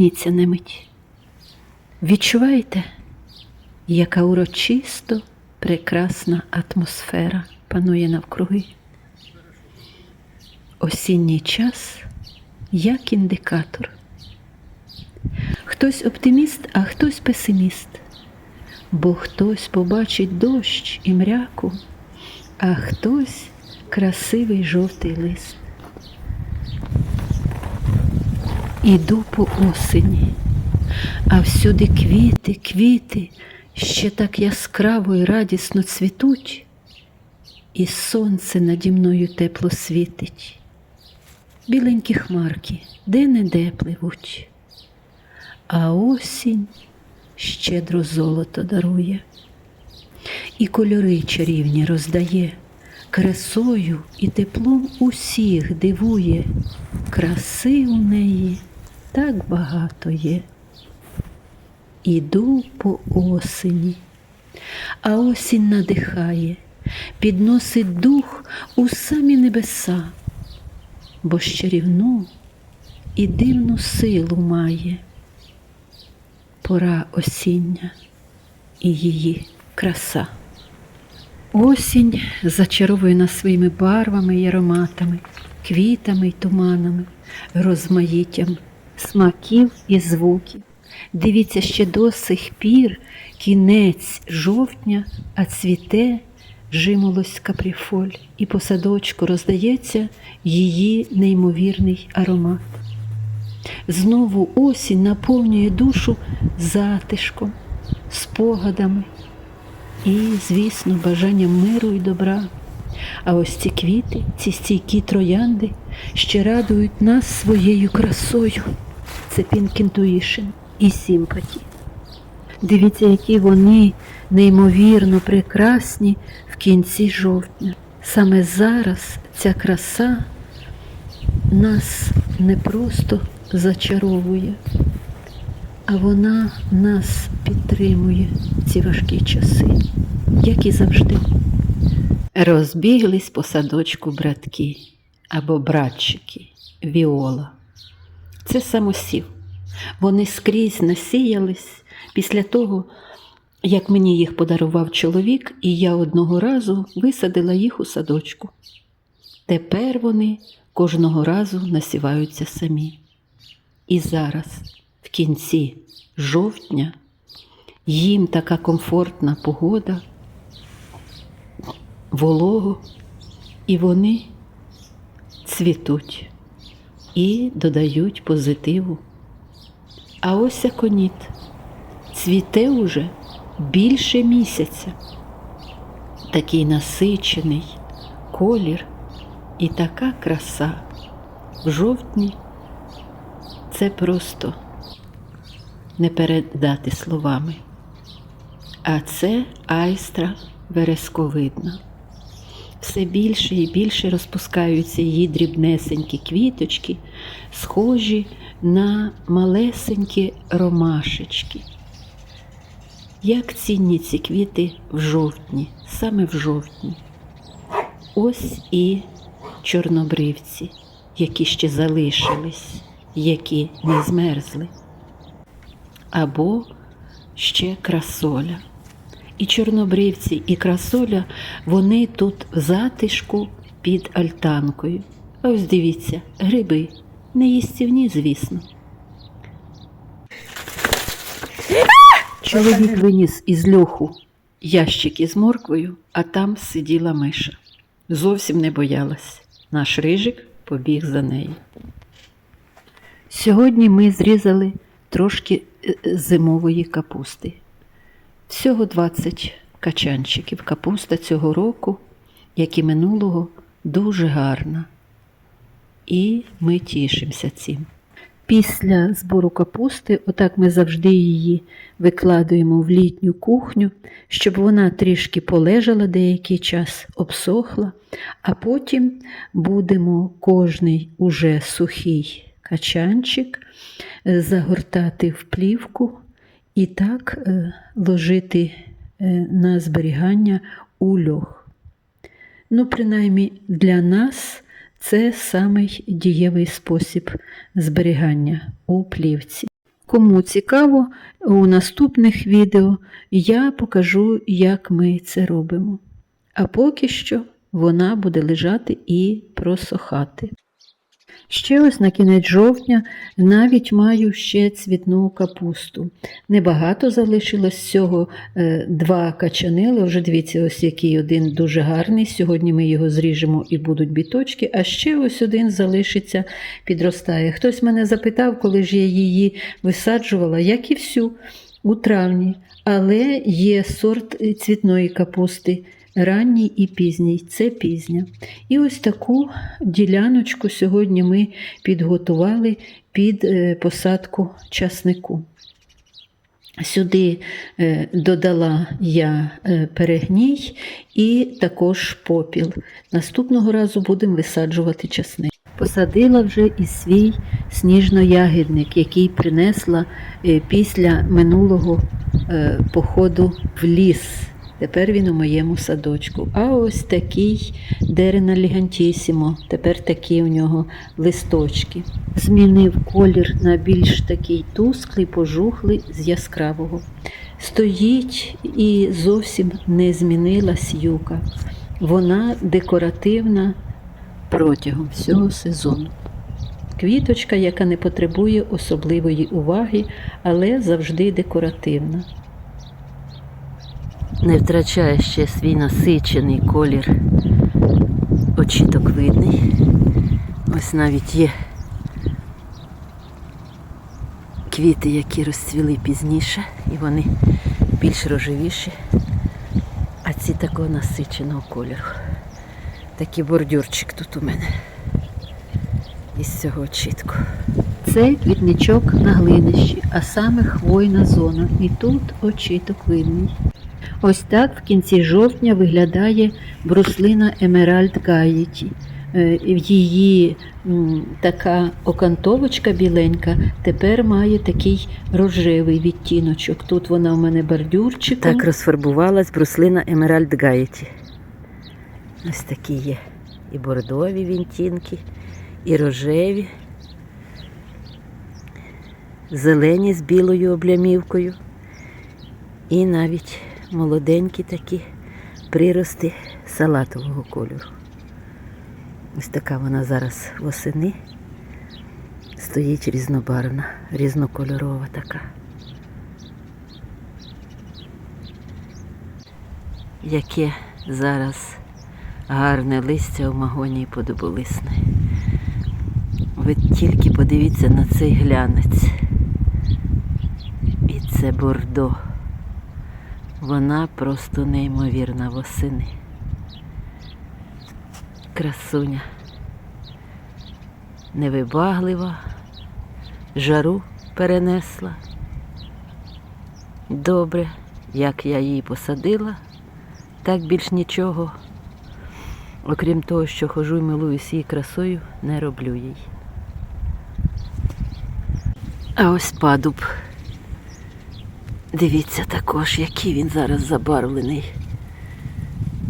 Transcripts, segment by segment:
Зупиніться на мить. Відчуваєте, яка урочисто прекрасна атмосфера панує навкруги? Осінній час як індикатор. Хтось оптиміст, а хтось песиміст, бо хтось побачить дощ і мряку, а хтось красивий жовтий лист. Іду по осені, а всюди квіти, квіти ще так яскраво і радісно цвітуть, і сонце наді мною тепло світить. Біленькі хмарки де-не-де пливуть, а осінь щедро золото дарує, і кольори чарівні роздає, красою і теплом усіх дивує, краси у неї так багато є. Іду по осені, а осінь надихає, підносить дух у самі небеса, бо ж чарівну і дивну силу має пора осіння і її краса. Осінь зачаровує нас своїми барвами і ароматами, квітами й туманами, розмаїттям смаків і звуків. Дивіться, ще до сих пір кінець жовтня, а цвіте жимолость капріфоль, і по садочку роздається її неймовірний аромат. Знову осінь наповнює душу затишком, спогадами і, звісно, бажанням миру і добра. А ось ці квіти, ці стійкі троянди ще радують нас своєю красою. Це Pink і Sympathy. Дивіться, які вони неймовірно прекрасні в кінці жовтня. Саме зараз ця краса нас не просто зачаровує, а вона нас підтримує в ці важкі часи, як і завжди. Розбіглись по садочку братки або братчики, віола. Це самосів. Вони скрізь насіялись після того, як мені їх подарував чоловік, і я одного разу висадила їх у садочку. Тепер вони кожного разу насіваються самі. І зараз, в кінці жовтня, їм така комфортна погода, волого, і вони цвітуть і додають позитиву. А ось аконіт цвіте уже більше місяця. Такий насичений колір і така краса в жовтні це просто не передати словами. А це айстра вересковидна. Все більше і більше розпускаються її дрібнесенькі квіточки, схожі на малесенькі ромашечки. Як цінні ці квіти в жовтні, саме в жовтні. Ось і чорнобривці, які ще залишились, які не змерзли. Або ще красоля. І чорнобривці, і красоля, вони тут в затишку під альтанкою. Ось дивіться, гриби, неїстівні, звісно. Чоловік виніс із льоху ящик із морквою, а там сиділа миша. Зовсім не боялась. Наш рижик побіг за нею. Сьогодні ми зрізали трошки е, зимової капусти. Всього 20 качанчиків. Капуста цього року, як і минулого, дуже гарна. І ми тішимося цим. Після збору капусти, отак ми завжди її викладуємо в літню кухню, щоб вона трішки полежала деякий час, обсохла, а потім будемо кожний уже сухий качанчик загортати в плівку і так е, ложити е, на зберігання у льох. Ну, принаймні, для нас це самий дієвий спосіб зберігання у плівці. Кому цікаво, у наступних відео я покажу, як ми це робимо. А поки що вона буде лежати і просохати. Ще ось на кінець жовтня навіть маю ще цвітну капусту. Небагато залишилось всього е, два качани, але вже дивіться, ось який один дуже гарний. Сьогодні ми його зріжемо і будуть біточки, а ще ось один залишиться, підростає. Хтось мене запитав, коли ж я її висаджувала, як і всю, у травні. Але є сорт е, цвітної капусти. Ранній і пізній, це пізня. І ось таку діляночку сьогодні ми підготували під е, посадку часнику. Сюди е, додала я е, перегній і також попіл. Наступного разу будемо висаджувати часник. Посадила вже і свій сніжно-ягідник, який принесла після минулого походу в ліс. Тепер він у моєму садочку. А ось такий дерена лігантісімо. Тепер такі у нього листочки. Змінив колір на більш такий тусклий, пожухлий з яскравого. Стоїть і зовсім не змінилась юка. Вона декоративна протягом всього сезону. Квіточка, яка не потребує особливої уваги, але завжди декоративна не втрачає ще свій насичений колір. Очіток видний. Ось навіть є квіти, які розцвіли пізніше, і вони більш рожевіші, а ці такого насиченого кольору. Такий бордюрчик тут у мене із цього очітку. Це квітничок на глинищі, а саме хвойна зона. І тут очіток видний. Ось так в кінці жовтня виглядає бруслина Емеральд Гаєті. Е, Її така окантовочка біленька тепер має такий рожевий відтіночок. Тут вона у мене бордюрчиком. Так розфарбувалась бруслина Емеральд Гаєті. Ось такі є і бордові вінтінки, і рожеві, зелені з білою облямівкою, і навіть молоденькі такі прирости салатового кольору. Ось така вона зараз восени. Стоїть різнобарвна, різнокольорова така. Яке зараз гарне листя у магонії подоболисне. Ви тільки подивіться на цей глянець. І це бордо. Вона просто неймовірна восени. Красуня. Невибаглива, жару перенесла. Добре, як я її посадила, так більш нічого, окрім того, що хожу і милуюсь її красою, не роблю їй. А ось падуб. Дивіться також, який він зараз забарвлений.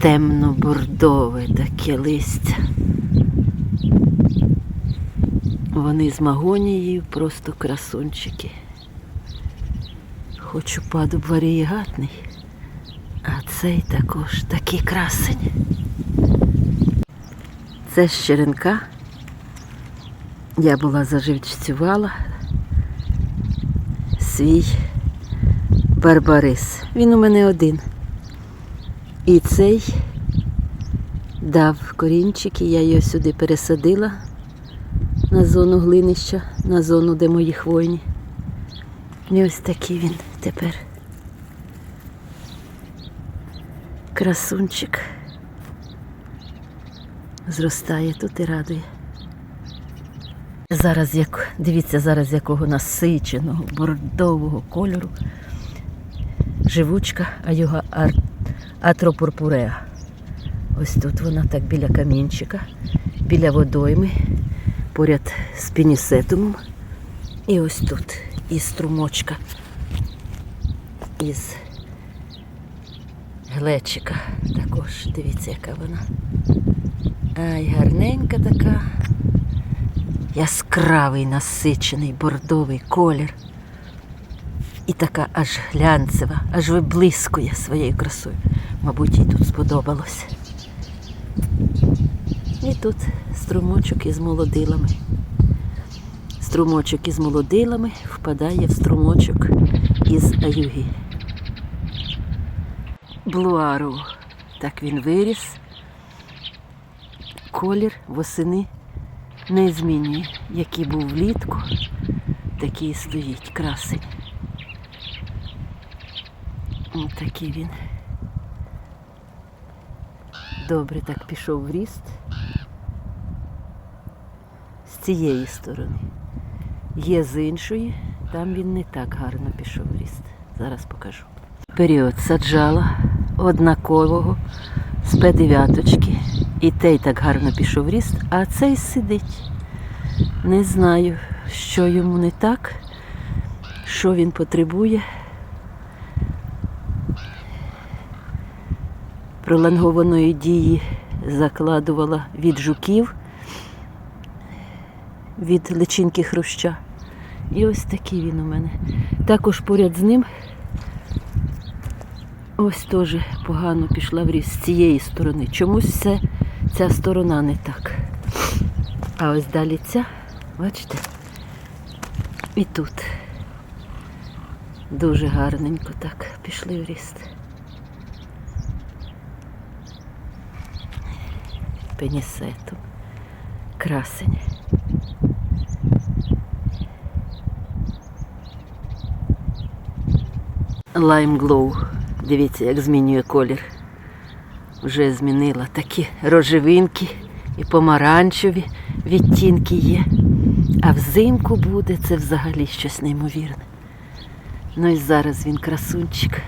Темно-бордове таке листя. Вони з магонією просто красунчики. Хочу падуб варієгатний, а цей також такий красень. Це з черенка. Я була заживцювала свій Барбарис. Він у мене один. І цей дав корінчики, я його сюди пересадила на зону глинища, на зону, де мої хвойні. І ось такий він тепер. Красунчик. Зростає тут і радує. Зараз як, дивіться, зараз якого насиченого, бордового кольору живучка Аюга атропурпуреа. Ось тут вона так біля камінчика, біля водойми, поряд з пінісетумом. І ось тут і струмочка із глечика. Також дивіться, яка вона Ай, гарненька така. Яскравий насичений бордовий колір. І така аж глянцева, аж виблискує своєю красою. Мабуть, їй тут сподобалось. І тут струмочок із молодилами. Струмочок із молодилами впадає в струмочок із аюги. Блуару. Так він виріс. Колір восени не змінює. Який був влітку, такий стоїть красень. Ось такий він. Добре так пішов в ріст. З цієї сторони. Є з іншої, там він не так гарно пішов в ріст. Зараз покажу. Період саджала однакового з П9. І той так гарно пішов в ріст, а цей сидить. Не знаю, що йому не так, що він потребує. Пролонгованої дії закладувала від жуків, від личинки хруща. І ось такий він у мене. Також поряд з ним ось теж погано пішла в ріст з цієї сторони. Чомусь все, ця сторона не так. А ось далі ця, бачите? І тут. Дуже гарненько так пішли в ріст. Пенісетом. Красень. Lime Glow. Дивіться, як змінює колір. Вже змінила такі рожевинки і помаранчеві відтінки є. А взимку буде це взагалі щось неймовірне. Ну і зараз він красунчик.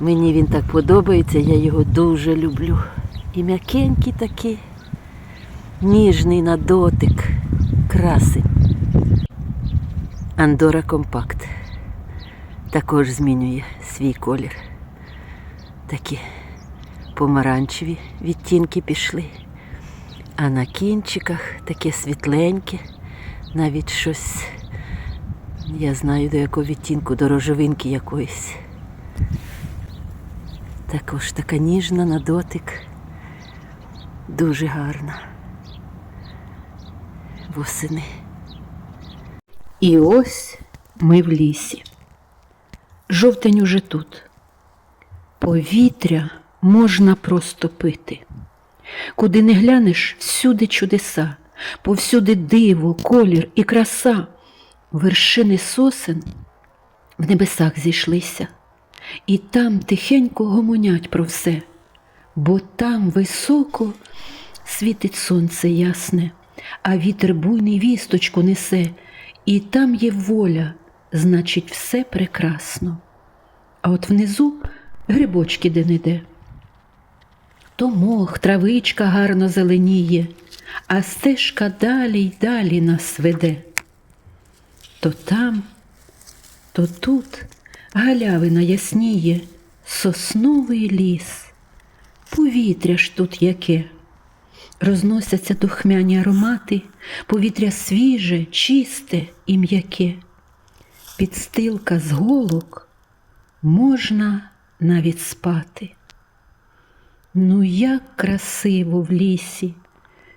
Мені він так подобається, я його дуже люблю. І м'якенький такий, ніжний на дотик, красень. Андора Компакт також змінює свій колір. Такі помаранчеві відтінки пішли. А на кінчиках таке світленьке, навіть щось, я знаю до якого відтінку, до рожевинки якоїсь. Також така ніжна на дотик. Дуже гарна. Восени. І ось ми в лісі. Жовтень уже тут. Повітря можна просто пити. Куди не глянеш, всюди чудеса, повсюди диво, колір і краса. Вершини сосен в небесах зійшлися, і там тихенько гомонять про все, бо там високо світить сонце ясне, а вітер буйний вісточку несе, і там є воля, значить, все прекрасно. А от внизу грибочки де-не-де. То мох, травичка гарно зеленіє, а стежка далі й далі нас веде. То там, то тут галявина ясніє, сосновий ліс, повітря ж тут яке. Розносяться духмяні аромати, повітря свіже, чисте і м'яке. Підстилка з голок можна навіть спати. Ну, як красиво в лісі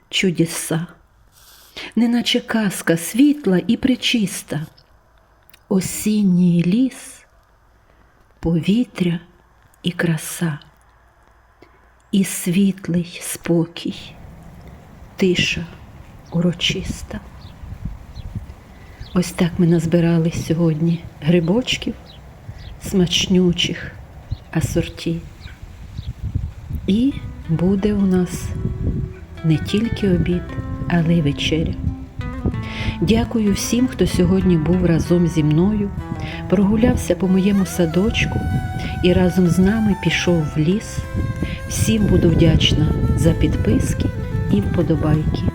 чудеса, неначе казка світла і причиста, осінній ліс, повітря і краса, і світлий спокій, тиша урочиста. Ось так ми назбирали сьогодні грибочків, смачнючих асорті. І буде у нас не тільки обід, але й вечеря. Дякую всім, хто сьогодні був разом зі мною, прогулявся по моєму садочку і разом з нами пішов в ліс. Всім буду вдячна за підписки і вподобайки.